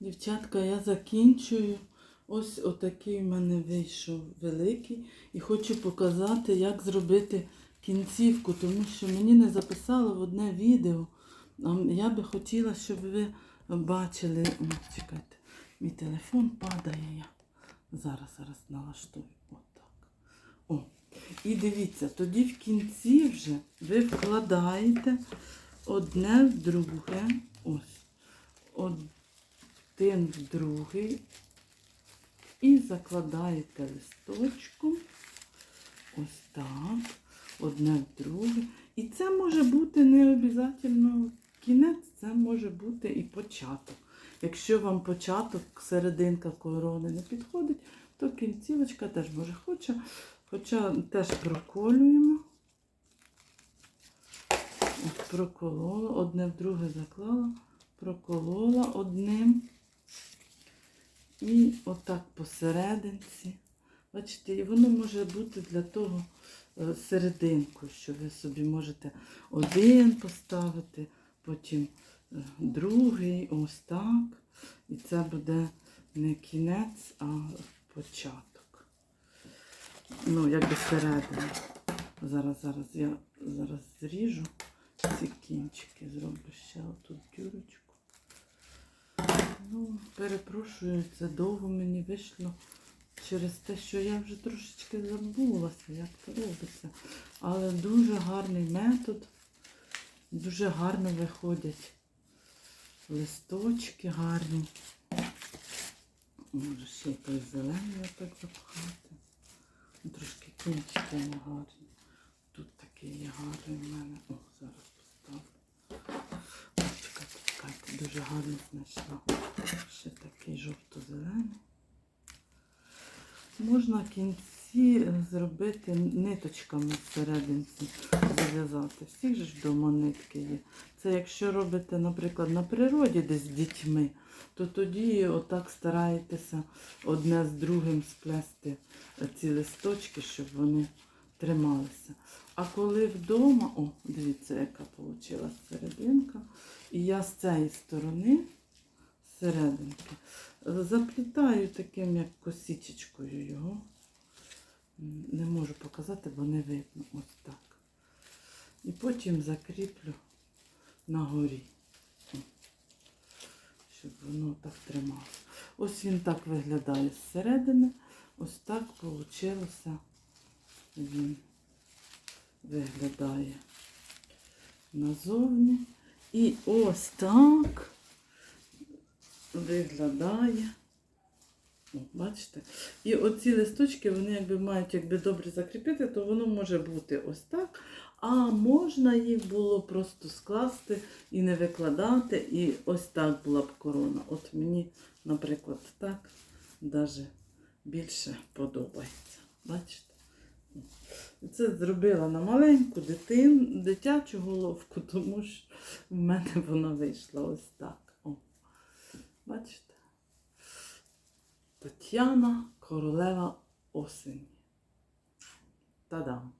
Дівчатка, я закінчую. Ось отакий в мене вийшов великий. І хочу показати, як зробити кінцівку, тому що мені не записало в одне відео. Я би хотіла, щоб ви бачили. О, чекайте, мій телефон падає. Я зараз, зараз налаштую. Отак. О. І дивіться, тоді в кінці вже ви вкладаєте одне в друге. Ось. Один в другий. І закладаєте листочком. Ось так. Одне в друге. І це може бути не обов'язково кінець, це може бути і початок. Якщо вам початок, серединка корони не підходить, то кінцівочка теж може хоча, хоча теж проколюємо. От проколола, одне в друге заклала, проколола одним. І отак посерединці. Бачите, і воно може бути для того е, серединку, що ви собі можете один поставити, потім е, другий, ось так. І це буде не кінець, а початок. Ну, якби середина. Зараз, зараз я зараз зріжу ці кінчики, зроблю ще отут дюрочку. Ну, перепрошую, це довго мені вийшло через те, що я вже трошечки забулася, як це робиться. Але дуже гарний метод, дуже гарно виходять листочки гарні. Може ще той зелений отак запхати. Ну, Трошки кінчики не гарні. Тут такий є гарний в мене. О, зараз поставлю. О, Чекайте, чекайте, дуже гарно знайшла. Ще такий жовто-зелений. Можна кінці зробити ниточками всерединці, зав'язати. Всіх ж вдома нитки є. Це якщо робите, наприклад, на природі десь з дітьми, то тоді отак стараєтеся одне з другим сплести ці листочки, щоб вони трималися. А коли вдома, о, дивіться, яка вийшла серединка. І я з цієї сторони серединки заплітаю таким, як косичечкою його. Не можу показати, бо не видно. Ось так. І потім закріплю на горі. Щоб воно так трималося. Ось він так виглядає зсередини. Ось так вийшло. Він виглядає назовні. І ось так виглядає. О, бачите? І оці листочки, вони якби мають якби добре закріпити, то воно може бути ось так. А можна їх було просто скласти і не викладати, і ось так була б корона. От мені, наприклад, так навіть більше подобається. Бачите? Це зробила на маленьку дитин, дитячу головку, тому що в мене вона вийшла ось так. О. Бачите? Тетяна королева осені. Та-дам!